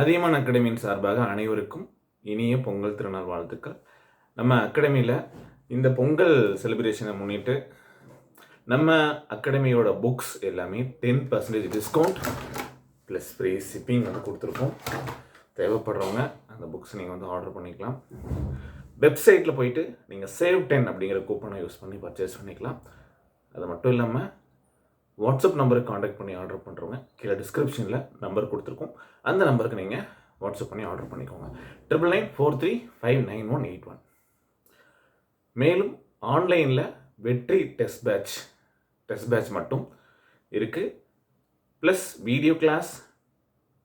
அதியமான் அகாடமியின் சார்பாக அனைவருக்கும் இனிய பொங்கல் திருநாள் வாழ்த்துக்கள். நம்ம அகாடமியில் இந்த பொங்கல் செலிப்ரேஷனை முன்னிட்டு நம்ம அகாடமியோட புக்ஸ் எல்லாமே ten percentage discount plus free shipping வந்து கொடுத்துருக்கோம். தேவைப்படுறவங்க அந்த புக்ஸ் நீங்கள் வந்து ஆர்டர் பண்ணிக்கலாம். வெப்சைட்டில் போயிட்டு நீங்கள் சேவ் டென் அப்படிங்கிற கூப்பனை யூஸ் பண்ணி பர்ச்சேஸ் பண்ணிக்கலாம். அது மட்டும் இல்லாமல் வாட்ஸ்அப் நம்பருக்கு காண்டாக்ட் பண்ணி ஆர்டர் பண்ணுறவங்க கீழே டிஸ்கிரிப்ஷனில் நம்பர் கொடுத்துருக்கோம். அந்த நம்பருக்கு நீங்கள் வாட்ஸ்அப் பண்ணி ஆர்டர் பண்ணிக்கோங்க. Triple nine four three five nine one eight one மேலும் ஆன்லைனில் வெற்றி டெஸ்ட் பேட்ச் டெஸ்ட் பேட்ச் மட்டும் இருக்குது ப்ளஸ் வீடியோ கிளாஸ்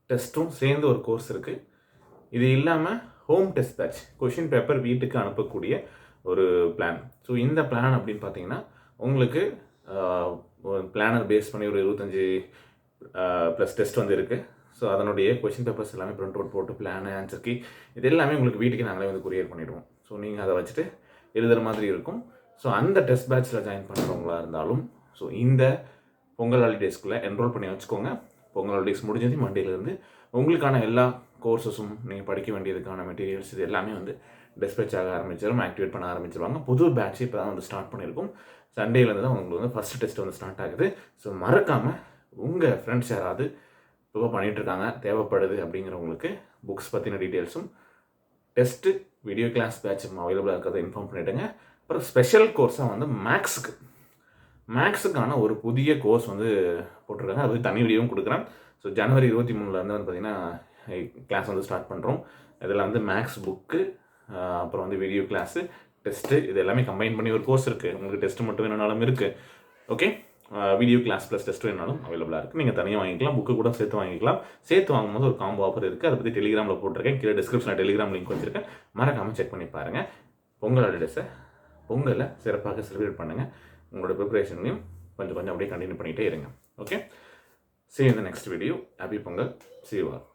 டெஸ்ட்டும் சேர்ந்து ஒரு கோர்ஸ் இருக்குது இது இல்லாமல் home test batch question paper வீட்டுக்கு அனுப்பக்கூடிய ஒரு பிளான் ஸோ இந்த பிளான் அப்படின்னு பார்த்தீங்கன்னா உங்களுக்கு பிளானர் பேஸ் பண்ணி ஒரு இருபத்தஞ்சி ப்ளஸ் டெஸ்ட் வந்து இருக்குது ஸோ அதனுடைய கொஷின் பேப்பர்ஸ் எல்லாமே பிரிண்ட் அவுட் போட்டு பிளான் ஆன்சர் கீ இது எல்லாமே உங்களுக்கு வீட்டுக்கு நாங்களே வந்து கொரியர் பண்ணிடுவோம். ஸோ நீங்கள் அதை வச்சுட்டு எழுதுகிற மாதிரி இருக்கும். ஸோ அந்த டெஸ்ட் பேட்சில் ஜாயின் பண்ணுறவங்களா இருந்தாலும் ஸோ இந்த பொங்கல் ஹாலிடேஸ்க்குள்ளே என்ரோல் பண்ணி வச்சுக்கோங்க. பொங்கல் டேஸ் முடிஞ்சது மண்டேலேருந்து உங்களுக்கான எல்லா கோர்சஸும் நீங்கள் படிக்க வேண்டியதுக்கான மெட்டீரியல்ஸ் இது எல்லாமே வந்து டிஸ்பேச் ஆக ஆரம்பிச்சிடும் ஆக்டிவேட் பண்ண ஆரம்பிச்சிருவாங்க. புது பேட்ச் இப்போ தான் வந்து ஸ்டார்ட் பண்ணியிருக்கோம். சண்டேலேருந்து தான் உங்களுக்கு வந்து ஃபஸ்ட்டு டெஸ்ட் வந்து ஸ்டார்ட் ஆகுது. ஸோ மறக்காமல் உங்கள் ஃப்ரெண்ட்ஸ் யாராவது இப்போ பண்ணிகிட்ருக்காங்க இருக்காங்க தேவைப்படுது அப்படிங்கிறவங்களுக்கு புக்ஸ் பற்றின டீட்டெயில்ஸும் டெஸ்ட்டு வீடியோ கிளாஸ் பேட்சும் அவைலபிளாக இருக்கிறத இன்ஃபார்ம் பண்ணிவிடுங்க அப்புறம் ஸ்பெஷல் கோர்ஸாக வந்து மேக்ஸுக்கு மேக்ஸுக்கான ஒரு புதிய கோர்ஸ் வந்து போட்டிருக்காங்க. அது தனி வீடியோவும் கொடுக்குறேன். ஸோ ஜனவரி இருபத்தி மூணுலேருந்து வந்து பார்த்திங்கன்னா கிளாஸ் வந்து ஸ்டார்ட் பண்ணுறோம் இதில் வந்து மேக்ஸ் புக்கு அப்புறம் வந்து வீடியோ கிளாஸு டெஸ்ட்டு இது எல்லாமே கம்பைன் பண்ணி ஒரு கோர்ஸ் இருக்குது உங்களுக்கு டெஸ்ட்டு மட்டும் வேணுனாலும் இருக்குது okay video class plus test வேணாலும் அவைலபிளாக இருக்குது நீங்கள் தனியாக வாங்கிக்கலாம். புக்கு கூட சேர்த்து வாங்கிக்கலாம். சேர்த்து வாங்கும்போது ஒரு காம்போ ஆஃபர் இருக்குது அதை பற்றி டெலிகிராமில் போட்டிருக்கேன். கீழே டிஸ்கிரிப்ஷனில் டெலிகிராம் லிங்க் வச்சுருக்கேன். மறக்காமல் செக் பண்ணி பாருங்கள் பொங்கல் ஹாலிடேஸை பொங்கலை சிறப்பாக செலிப்ரேட் பண்ணுங்கள் உங்களோட ப்ரிப்பரேஷனையும் கொஞ்சம் கொஞ்சம் அப்படியே கண்டினியூ பண்ணிகிட்டே இருங்க. ஓகே see இந்த next video happy Pongal happy